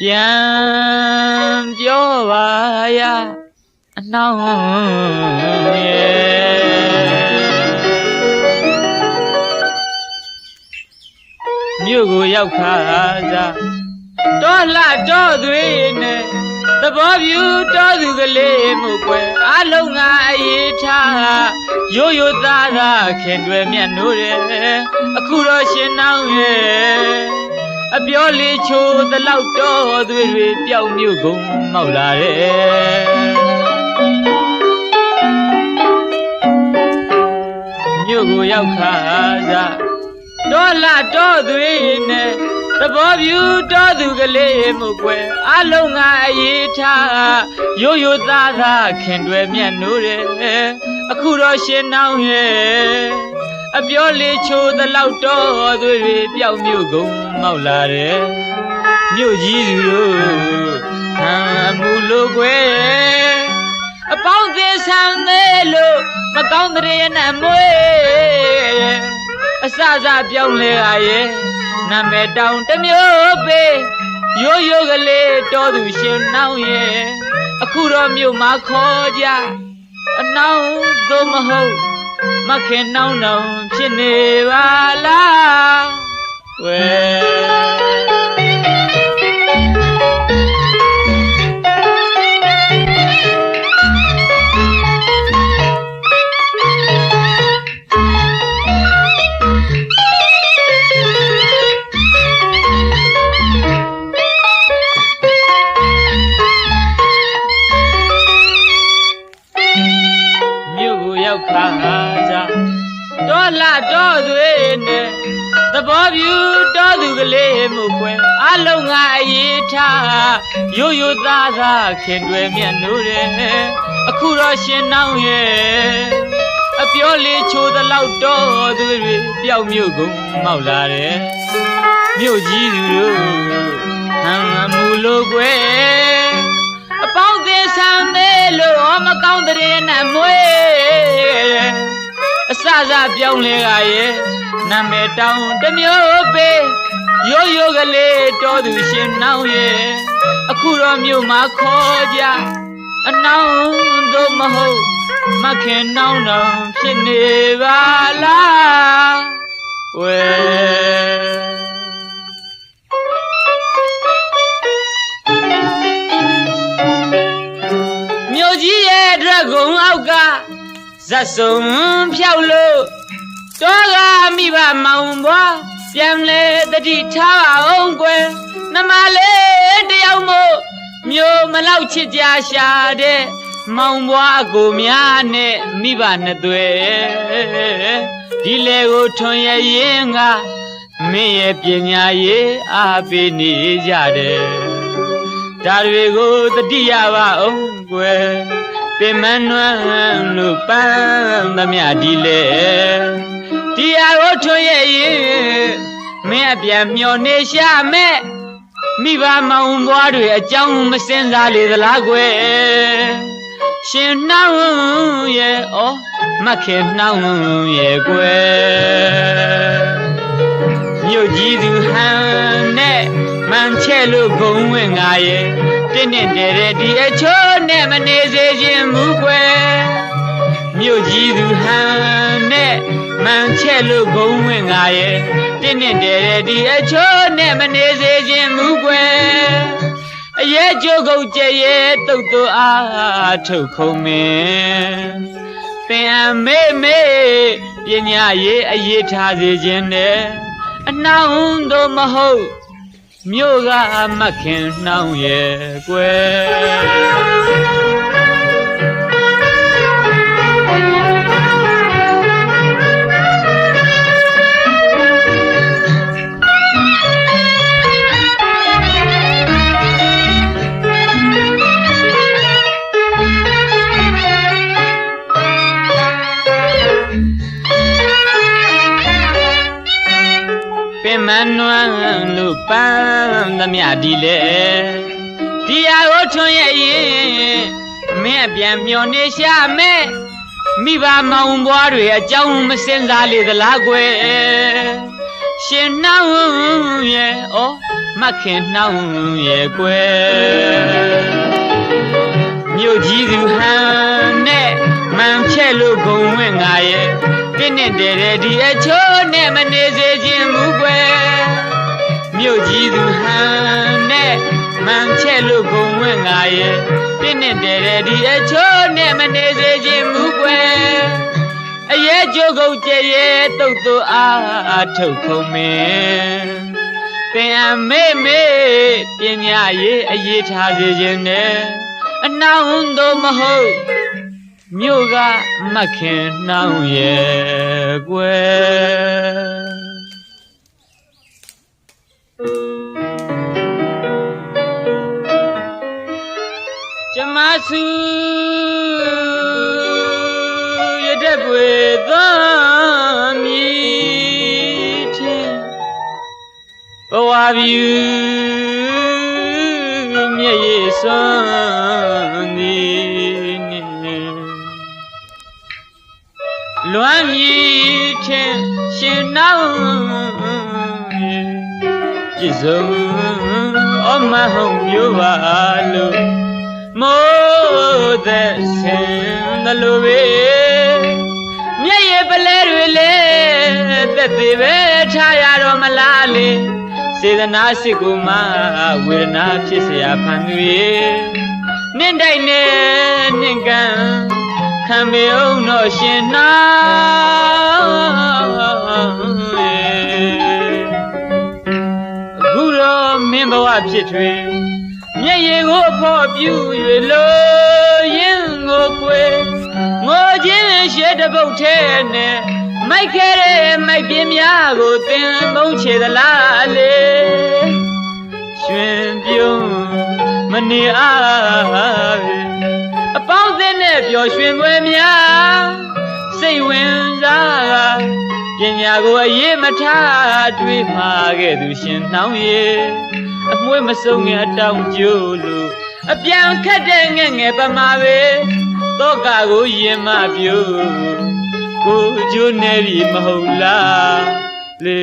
ပြန်ပြောပါရအနှောင်းရဲ့မြို့ကိုရောက်ခါစားတောလှတောသွေးနဲ့သဘောပြူတောသူကလေးမှုကွယ်အလုံးငါအေးထားရိုးရိုးသားသားခင်တွေမြတ်နိုးတယ်အခုတော့ရှင်နောင်းရဲ့ အပြောလေးချိုးသလောက်တော့သွေးတွေပျောက်မြို့ကုန်မောက်လာတယ်မြို့ကိုရောက်ခါစားတောလှတောသွေးနဲ့သဘောပြူတောသူကလေးမှုကွယ်အလုံးငါအေးထားရိုးရိုးသားသားခင်တွေမြတ်နိုးတယ်အခုတော့ရှင်နောင်းရဲ့ အပြောလေးချိုးသလောက်တော့သွေးတွေပျောက်မြို့ကုန်မောက်လာတယ်မြို့ကြီးသူတို့ဟမ်မူလို့ကွယ်အပေါင်းသေးဆန်းသေးလို့မကောင်းတဲ့ရနဲ့မွေးအစစပြောင်းလဲရရဲ့နာမည်တောင်တစ်မျိုးပေးရိုးရိုးကလေးတော်သူရှင်နောင်းရဲ့အခုတော့မြို့မှာခေါ်ကြအနောင်သို့မဟုတ် မခင်နောင်နောင်ဖြစ်နေပါလားဝဲမြို့ကိုရောက်ခါစားတော် လာတော်သွေးနဲ့သဘောပြူတော်သူကလေးမှုကွယ်အလုံးငါအေးထားရိုးရိုးသားသားခင်တွေမြတ်နိုးတယ်အခုတော့ရှင်နောင်းရဲ့အပြောလေးချိုးသလောက်တော်သူတွေပျောက်မြို့ကုန်မောက်လာတယ်မြို့ကြီးသူတို့ဟမ်မူလို့ကွယ်အပေါင်းသေးဆန်းသေးလို့ဟောမကောင်းတဲ့နဲ့မွေးအ စစပြောင်းလဲကရဲ့နာမည်တောင်တစ်မျိုးပေးရိုးရိုးကလေးတော်သူရှင်နောင်းရဲ့အခုတော့မြို့မှာခေါ်ကြအနောင်တို့မဟုတ်မခင်နောင်နောင်ဖြစ်နေပါလားဝဲမြို့ကြီးရဲ့ဒရဂုံအောက်က ဇတ်စုံဖြောက်လို့တောကမိဘမောင်ဘွားပြန်လေတတိထားပါအောင်ကွယ်နမလေးတယောက်မို့မြို့မလောက်ချစ်ကြရှာတဲ့မောင်ဘွားအကိုများနဲ့မိဘနှစ်သွဲဒီလေကိုထွန်ရရင်ကမင်းရဲ့ပညာရေးအားပေးနေကြတယ်ဒါတွေကိုတတိယပါအောင်ကွယ် ပင်မနွမ်းလို့ပန်းသမျှဒီလေဒီဟာကိုထွန်ရရင်မင်းအပြန်မျောနေရှာမဲ့မိဘမောင်ဘွားတွေအကြောင်းမစင်စားလေသလားကွယ်ရှင်နှောင်းရဲ့ဩမခင်နှောင်းရဲ့ကွယ်မြို့ကြီးသူဟန်နဲ့မန်ချဲလို့ဂုံဝင်ငါရဲ့တင်းတင်းတဲတဲ့ဒီအချိုး နဲ့မနေစေခြင်းမူကွယ်မြို့ကြီးသူဟန်နဲ့မန်ချဲလို့ဂုံဝင်ငါရဲ့တင်းတင်းတဲတဲ့ဒီအချိုးနဲ့မနေစေခြင်းမူကွယ်အရဲ့ကြိုးကုတ်ကြရဲ့တုတ်တူအားထုတ်ခုံမင်းသင်အမေမေပညာရေးအရေးထားစေခြင်းနဲ့အနှောင်းတို့မဟုတ်မြို့ကမခင်နှောင်းရဲ့ကွယ် မနွမ်းလို့ပန်းသမျှဒီလေဒီဟာကိုထွန်ရဲ့ရင်မင်းအပြန်မျောနေရှာမဲ့မိဘမောင်ဘွားတွေအကြောင်းမစင်စားလေသလားကွယ်ရှင်နှောင်းရဲ့ဩမမခင်နှောင်းရဲ့ကွယ်မြို့ကြီးသူဟန်နဲ့မန်ဖြဲ့လို့ဂုံဝင်ငါရဲ့တင်းနဲ့တဲတဲ့ဒီအချိုးနဲ့မနေစေခြင်းမူကွယ် မြို့ကြီးသူဟန်နဲ့မန်ဖြဲ့လို့ဂုံဝင်ငါရဲ့တင်းနဲ့တဲတဲ့ဒီအချိုးနဲ့မနေစေခြင်းမူကွယ်အရဲ့ကြိုးကုတ်ကြရဲ့တုတ်တူအားထုတ်ခုံမင်းသင်အမေမေပညာရေးအရေးထားစေခြင်းနဲ့အနောင်တို့မဟုတ်မြို့ကမခင်နှောင်းရဲ့ကွယ် စုရတဲ့ပွေသားမီထင်ဘဝပြူမျက်ရည်စွမ်းသည်နှင့်လွမ်းမြည်ထင်ရှင်နောင်းပြည့်စုံအမဟုံမျိုးပါလို့ မိုးသက်ဆင်းသလိုပဲမျက်ရည်ပလဲတွေလေသက်သေးပဲထားရတော့မလားလေစေတနာစိတ်ကိုမှဝေဒနာဖြစ်เสียဖန်သူရေနင့်တိုက်နဲ့နင့်ကံခံမေအောင်တော့ရှင်နာအခုတော့မင်းဘဝဖြစ်ထွေ မျက်ရည်ကိုဖို့ပြူ၍လို့ရင်ကိုခွေငိုခြင်းရှဲတပုတ်ထဲနဲ့မိုက်ခဲတဲ့မိုက်ပြင်းများကိုသင်မုန်းချေသလားလေရွှင်ပြုံးမနေအားအပေါင်းအသင်းနဲ့ပျော်ရွှင်ပွဲများစိတ်ဝင်စားကပညာကိုအရေးမထားတွေးမှာခဲ့သူရှင်နှောင်းရဲ့ အမွေးမစုံငယ်အတောင်ကျိုးလို့အပြန်ခတ်တဲ့ငဲ့ငယ်ပမာပဲတောကကိုရင်မပြို့ကိုကျိုးနေပြီမဟုတ်လားလေ